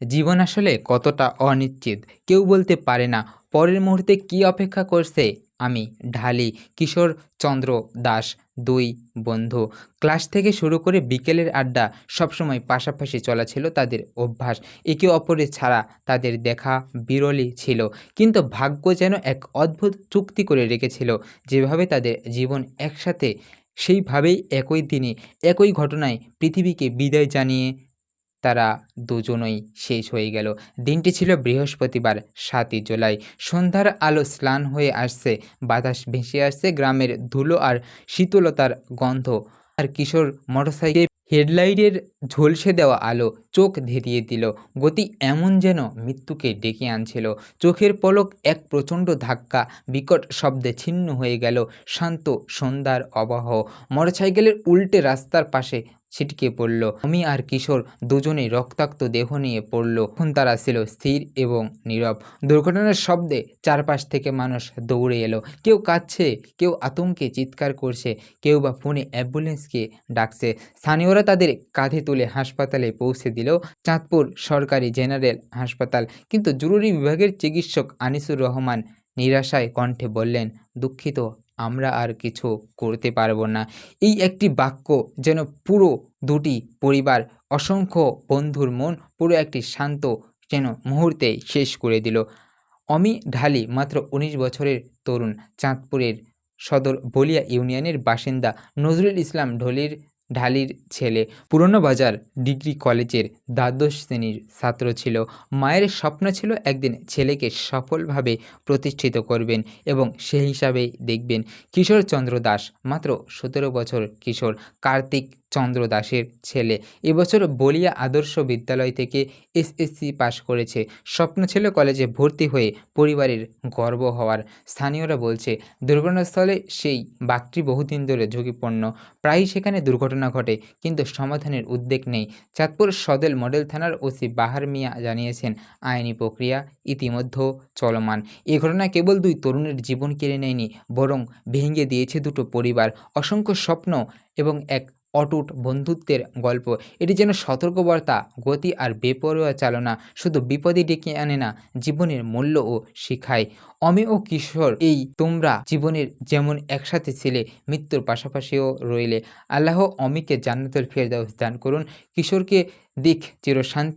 জীবন আসলে কতটা অনিশ্চিত? কেউ বলতে পারে না, পরের মুহূর্তে কী অপেক্ষা করছে? আমি, ঢালি, কিশোর চন্দ্র দাস, দুই বন্ধু। ক্লাস থেকে শুরু করে বিকেলের আড্ডা সবসময় পাশাপাশি চলা ছিল তাদের অভ্যাস। একে অপরের ছাড়া তাদের দেখা বিরলই ছিল, কিন্তু ভাগ্য যেন এক অদ্ভুত চুক্তি করে রেখেছিল। যেভাবে তাদের জীবন একসাথে, সেইভাবেই একই দিনে, একই ঘটনায় পৃথিবীকে বিদায় জানিয়ে তারা দুজনই শেষ হয়ে গেল। দিনটি ছিল বৃহস্পতিবার, সাতই জুলাই। সন্ধ্যার আলো স্নান হয়ে আসছে, বাতাস ভেসে আসছে গ্রামের ধুলো আর শীতলতার গন্ধ। আর কিশোর মোটরসাইকেল হেডলাইটের ঝলসে দেওয়া আলো চোখ ধেরিয়ে দিল। গতি এমন যেন মৃত্যুকে ডেকে আনছিল। চোখের পলক এক প্রচণ্ড ধাক্কা, বিকট শব্দে ছিন্ন হয়ে গেল। শান্ত সন্ধ্যার অবাহ। মোটরসাইকেলের উল্টে রাস্তার পাশে ছিটকে পড়ল। আমি আর কিশোর দুজনেই রক্তাক্ত দেহ নিয়ে পড়ল। এখন তারা ছিল স্থির এবং নীরব। দুর্ঘটনার শব্দে চারপাশ থেকে মানুষ দৌড়ে এলো। কেউ কাঁদছে, কেউ আতঙ্কে চিৎকার করছে, কেউ বা ফোনে অ্যাম্বুলেন্সকে ডাকছে। স্থানীয়রা তাদের কাঁধে তুলে হাসপাতালে পৌঁছে দিল। চাঁদপুর সরকারি জেনারেল হাসপাতাল। কিন্তু জরুরি বিভাগের চিকিৎসক আনিসুর রহমান নিরাশায় কণ্ঠে বললেন, দুঃখিত আমরা আর কিছু করতে পারব না। এই একটি বাক্য যেন পুরো দুটি পরিবার, অসংখ্য বন্ধুর মন, পুরো একটি শান্ত যেন মুহূর্তে শেষ করে দিল। অমি ঢালি মাত্র উনিশ বছরের তরুণ, চাঁদপুরের সদর বলিয়া ইউনিয়নের বাসিন্দা নজরুল ইসলাম ঢলির ঢালির ছেলে। পুরনো বাজার ডিগ্রি কলেজের দ্বাদশ শ্রেণির ছাত্র ছিল। মায়ের স্বপ্ন ছিল একদিন ছেলেকে সফলভাবে প্রতিষ্ঠিত করবেন এবং সেই হিসাবেই দেখবেন। কিশোরচন্দ্র দাস মাত্র সতেরো বছর কিশোর। কার্তিক চন্দ্র দাসের ছেলে। এবছর বলিয়া আদর্শ বিদ্যালয় থেকে এসএসসি পাশ করেছে। স্বপ্ন ছিল কলেজে ভর্তি হয়ে পরিবারের গর্ব হওয়ার। স্থানীয়রা বলছে, দুর্ঘটনাস্থলে সেই বাঘটি বহুদিন ধরে ঝুঁকিপূর্ণ। প্রায়ই সেখানে দুর্ঘটনা ঘটে, কিন্তু সমাধানের উদ্বেগ নেই। চাঁদপুর সদল মডেল থানার ওসি বাহার মিয়া জানিয়েছেন, আইনি প্রক্রিয়া ইতিমধ্যে চলমান। এ ঘটনা কেবল দুই তরুণের জীবন কেড়ে নেয়নি, বরং ভেঙে দিয়েছে দুটো পরিবার। অসংখ্য স্বপ্ন এবং এক অটুট বন্ধুত্বের গল্প। এটি যেন সতর্কবার্তা, গতি আর বেপরোয়া চালনা, শুধু বিপদে ডেকে আনে না, জীবনের মূল্য ও শিখায়। অমি ও কিশোর, এই তোমরা জীবনের যেমন একসাথে ছেলে, মৃত্যুর পাশাপাশিও রইলে। আল্লাহ অমিকে জান্নাতুল ফেরদাউস দান করুন। কিশোরকে দিক চিরশান্তি